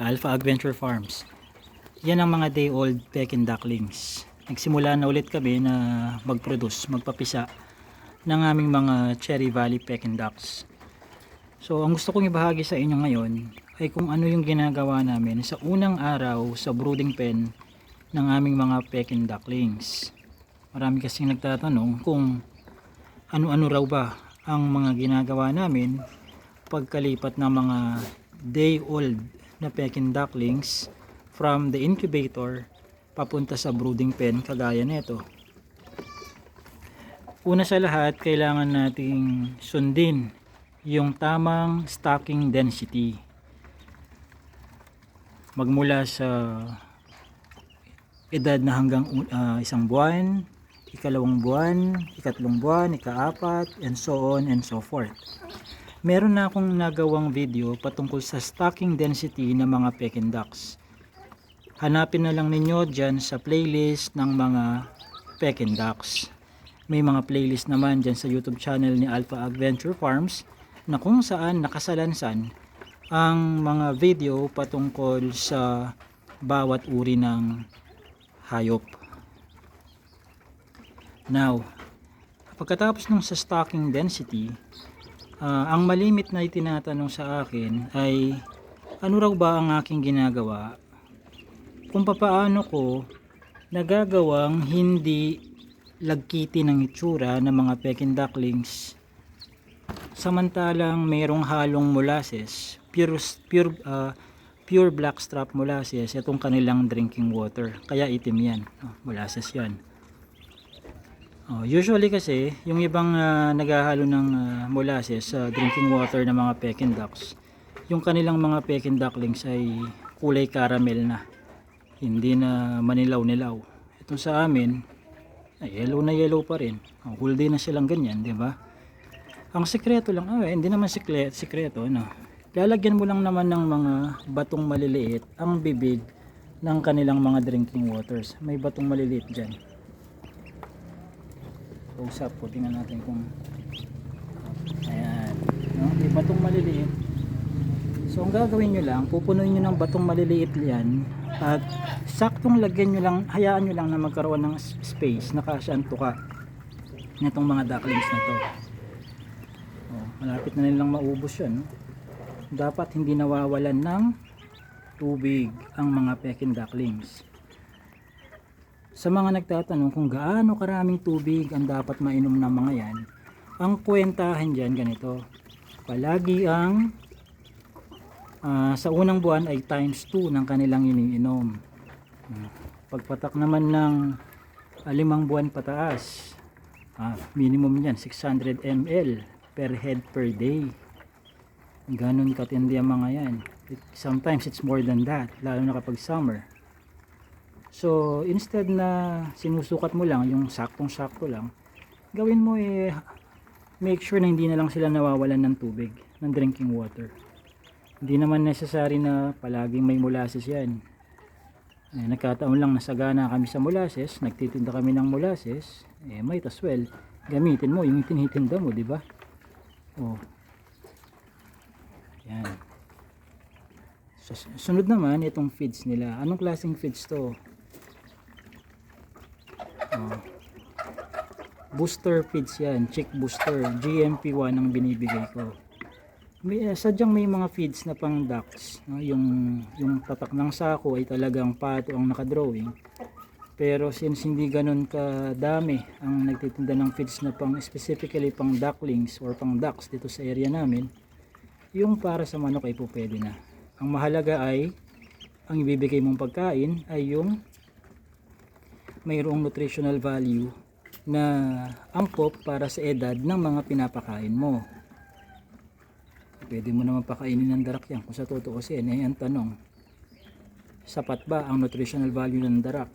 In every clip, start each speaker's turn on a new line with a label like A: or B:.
A: Alpha Adventure Farms. Yan ang mga day old Peking ducklings. Nagsimula na ulit kami na mag-produce, magpapisa ng aming mga Cherry Valley Peking ducks. So ang gusto kong ibahagi sa inyo ngayon ay kung ano yung ginagawa namin sa unang araw sa brooding pen ng aming mga Peking ducklings. Marami kasing nagtatanong kung ano-ano raw ba ang mga ginagawa namin pagkalipat ng mga day old na Peking ducklings from the incubator papunta sa brooding pen kagaya nito. Una sa lahat, kailangan nating sundin yung tamang stocking density. Magmula sa edad na hanggang uh, isang buwan, ikalawang buwan, ikatlong buwan, ikaapat, and so on and so forth. Meron na akong nagawang video patungkol sa stocking density ng mga Peking ducks. Hanapin na lang ninyo dyan sa playlist ng mga Peking ducks. May mga playlist naman dyan sa YouTube channel ni Alpha Adventure Farms na kung saan nakasalansan ang mga video patungkol sa bawat uri ng hayop. Now, pagkatapos nung sa stocking density, ah, ang malimit na itinatanong sa akin ay ano raw ba ang aking ginagawa? Kung papaano ko nagagawang hindi lagkiti ng itsura ng mga Peking ducklings samantalang mayroong halong molasses pure pure ah, pure blackstrap molasses itong kanilang drinking water. Kaya itim yan. Oh, molasses yan Oh, usually kasi, yung ibang ah, naghahalo ng ah, molasses sa drinking water ng mga Peking ducks, yung kanilang mga Peking ducklings ay kulay caramel na. Hindi na manilaw-nilaw. Ito sa amin, ay yellow na yellow pa rin. Ang whole day na silang ganyan, di ba? Ang sekreto lang, ah, hindi naman sikre, sikreto, ano. Lalagyan mo lang naman ng mga batong maliliit ang bibig ng kanilang mga drinking waters. May batong maliliit dyan usap po tingnan natin kung ayan no? may batong maliliit so ang gagawin nyo lang pupunuin nyo ng batong maliliit yan at saktong lagyan nyo lang hayaan nyo lang na magkaroon ng space na kasya ang tuka nitong mga ducklings na to oh, malapit na nilang maubos yun no? dapat hindi nawawalan ng tubig ang mga Peking ducklings sa mga nagtatanong kung gaano karaming tubig ang dapat mainom ng mga yan, ang kwentahan dyan ganito. Palagi ang ah, sa unang buwan ay times 2 ng kanilang iniinom. Ah, Pagpatak naman ng ah, limang buwan pataas, ah, minimum yan 600 ml per head per day. Ganon katindi ang mga yan. It- sometimes it's more than that, lalo na kapag summer. So, instead na sinusukat mo lang, yung saktong-sakto lang, gawin mo eh, make sure na hindi na lang sila nawawalan ng tubig, ng drinking water. Hindi naman necessary na palaging may molasses yan. Eh, nagkataon lang nasagana kami sa molasses, nagtitinda kami ng molasses, eh, might as well, gamitin mo yung tinitinda mo, di ba? Oh. Yan. So, sunod naman, itong feeds nila. Anong klaseng feeds to? Booster feeds yan, chick booster, GMP1 ang binibigay ko. May, eh, sadyang may mga feeds na pang ducks, no? yung, yung tatak ng sako ay talagang pato ang nakadrawing. Pero since hindi ganun kadami ang nagtitinda ng feeds na pang specifically pang ducklings or pang ducks dito sa area namin, yung para sa manok ay po pwede na. Ang mahalaga ay ang ibibigay mong pagkain ay yung mayroong nutritional value na angkop para sa edad ng mga pinapakain mo. Pwede mo naman pakainin ng darak yan. Kung sa totoo kasi eh, ang tanong. Sapat ba ang nutritional value ng darak?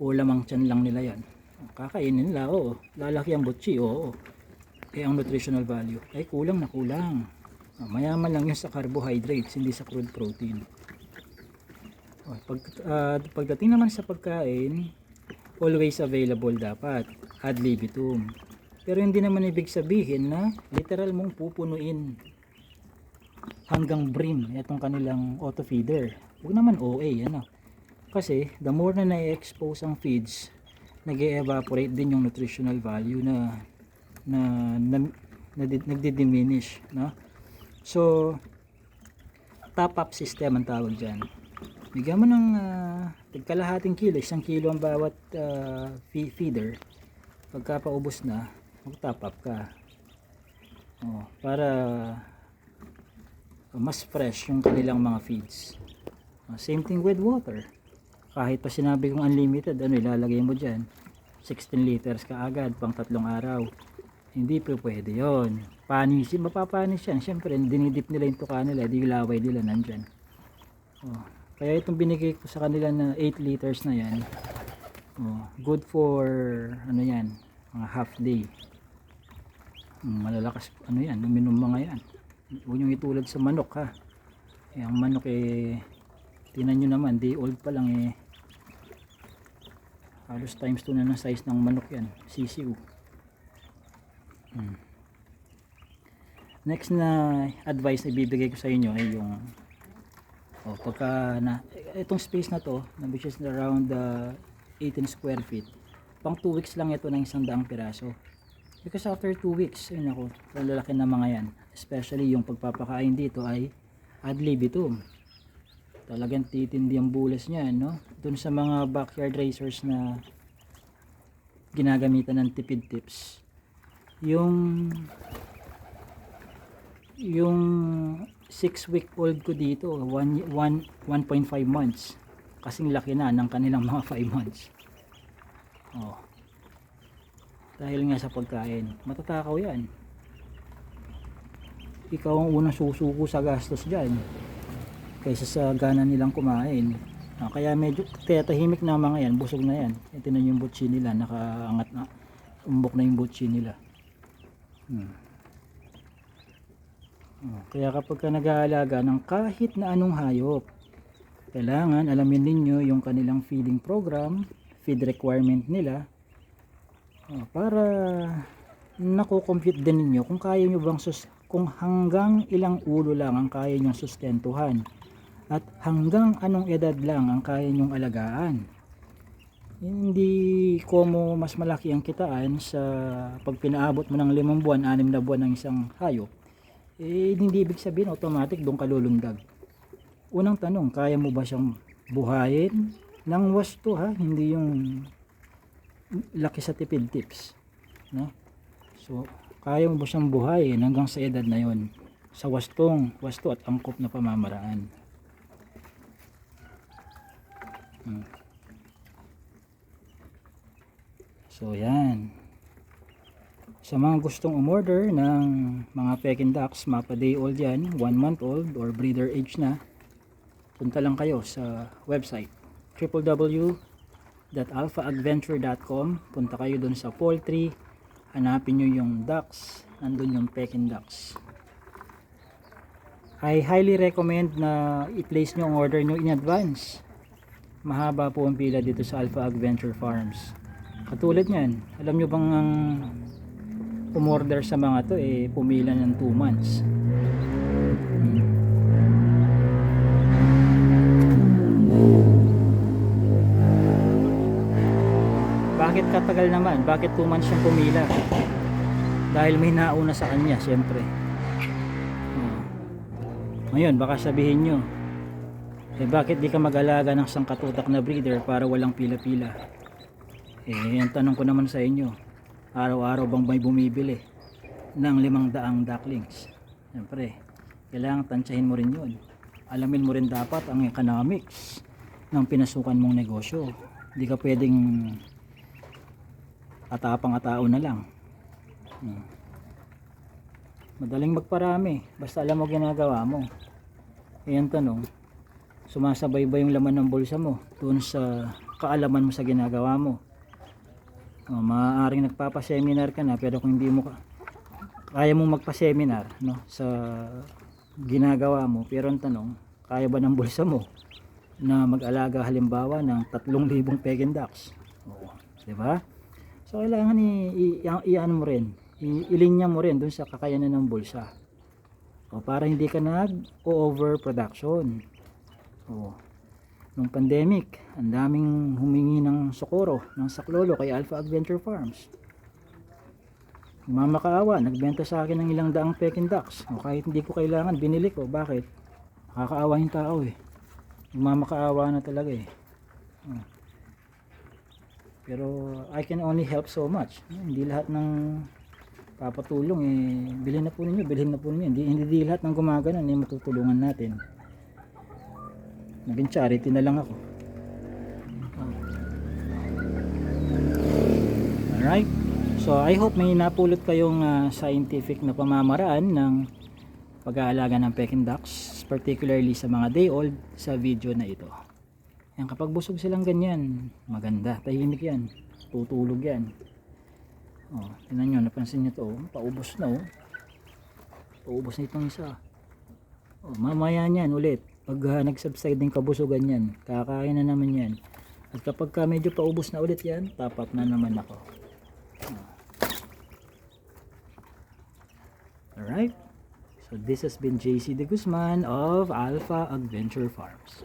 A: O lamang tiyan lang nila yan? Kakainin nila oo. Lalaki ang butchi oo. Eh ang nutritional value ay kulang na kulang. Mayaman lang yun sa carbohydrates hindi sa crude protein. Pag, ah, pagdating naman sa pagkain, always available dapat, ad libitum. Pero hindi naman ibig sabihin na literal mong pupunuin hanggang brim itong kanilang auto feeder. Huwag naman OA, ano. Kasi the more na na-expose ang feeds, nag evaporate din yung nutritional value na na, na, na nagdi-diminish, no? So, top up system ang tawag dyan. Bigyan mo ng uh, kalahating kilo, isang kilo ang bawat fe- feeder. Pagka paubos na, mag-top up ka. Oh, para mas fresh yung kanilang mga feeds. Ah, same thing with water. Kahit pa sinabi kong unlimited, ano ilalagay mo dyan? 16 liters ka agad, pang tatlong araw. Hindi po pwede yon. Panis, mapapanis yan. Siyempre, dinidip nila yung tuka nila, di laway nila nandyan. Oh, kaya itong binigay ko sa kanila na 8 liters na yan, oh, good for, ano yan, mga half day. Mm, malalakas, ano yan, uminom mga yan. Huwag yung itulad sa manok ha. Eh, ang manok eh, tinan nyo naman, day old pa lang eh. Halos times 2 na ng size ng manok yan, CCU. Hmm. Next na advice na ibibigay ko sa inyo ay yung oh, pagka na itong space na to, na which is around uh, 18 square feet. Pang 2 weeks lang ito ng isang daang piraso. Because after 2 weeks, ayun ako, lalaki na mga yan. Especially yung pagpapakain dito ay ad libitum. Talagang titindi ang bulas niya, no? Doon sa mga backyard racers na ginagamitan ng tipid tips. Yung yung 6 week old ko dito, 1 1 1.5 months. Kasing laki na ng kanilang mga 5 months. Oh. Dahil nga sa pagkain, matatakaw 'yan. Ikaw ang unang susuko sa gastos diyan kaysa sa gana nilang kumain. Ah, kaya medyo kaya tahimik na mga yan, busog na yan. Ito na yung butsi nila, nakaangat na, umbok na yung butsi nila. Hmm. Kaya kapag ka nag-aalaga ng kahit na anong hayop, kailangan alamin ninyo yung kanilang feeding program, feed requirement nila, oh, para nako-compute din ninyo kung kaya nyo bang sus kung hanggang ilang ulo lang ang kaya nyong sustentuhan at hanggang anong edad lang ang kaya nyong alagaan. Hindi komo mas malaki ang kitaan sa pag pinaabot mo ng limang buwan, anim na buwan ng isang hayop. Eh, hindi ibig sabihin automatic doon ka lulundag. Unang tanong, kaya mo ba siyang buhayin ng wasto ha? Hindi yung laki sa tipid tips. No? So, kaya mo ba siyang buhayin hanggang sa edad na yon sa wastong, wasto at angkop na pamamaraan. Hmm. So yan. Sa mga gustong umorder ng mga Peking ducks, mapa day old yan, 1 month old or breeder age na, punta lang kayo sa website www.alphaadventure.com punta kayo dun sa poultry hanapin nyo yung ducks nandun yung Peking ducks. I highly recommend na i-place nyo ang order nyo in advance. Mahaba po ang pila dito sa Alpha Adventure Farms. Katulad nyan alam nyo bang ang umorder sa mga to eh pumila ng 2 months bakit katagal naman bakit 2 months siyang pumila dahil may nauna sa kanya syempre Hmm. ngayon baka sabihin nyo eh bakit di ka mag-alaga ng sangkatutak na breeder para walang pila-pila? Eh ang tanong ko naman sa inyo, araw-araw bang may bumibili ng limang daang ducklings? Siyempre, kailangan tansyahin mo rin yun. Alamin mo rin dapat ang economics ng pinasukan mong negosyo. Hindi ka pwedeng atapang-atao na lang. Hmm. Madaling magparami, basta alam mo ginagawa mo. Eh ang tanong, sumasabay ba yung laman ng bulsa mo doon sa kaalaman mo sa ginagawa mo o, maaaring nagpapaseminar ka na pero kung hindi mo ka, kaya mong magpa-seminar no, sa ginagawa mo pero ang tanong kaya ba ng bulsa mo na mag-alaga halimbawa ng 3,000 Peking ducks? O, di ba? So kailangan i, i, i, i- ano mo rin i, ilinya mo rin doon sa kakayanan ng bulsa. O para hindi ka nag-overproduction. O, nung pandemic, ang daming humingi ng sokoro ng saklolo kay Alpha Adventure Farms. Mamakaawa, nagbenta sa akin ng ilang daang Peking ducks. O kahit hindi ko kailangan, binili ko. Bakit? Nakakaawa yung tao eh. Mamakaawa na talaga eh. O. Pero I can only help so much. Hindi lahat ng papatulong eh bilhin na po ninyo, bilhin na po ninyo. Hindi, hindi lahat ng gumagana eh matutulungan natin. Naging charity na lang ako. Alright. So I hope may napulot kayong ah, scientific na pamamaraan ng pag-aalaga ng Peking ducks, particularly sa mga day old sa video na ito. Yan, kapag busog silang ganyan, maganda, tahimik yan, tutulog yan. Oh, tingnan nyo, napansin nyo to, oh, paubos na oh. Paubos na itong isa. Oh, mamaya niyan ulit. Pag uh, nag-subside din kabusugan yan, kakain na naman yan. At kapag ka medyo paubos na ulit yan, tapat na naman ako. Alright. So this has been JC De Guzman of Alpha Adventure Farms.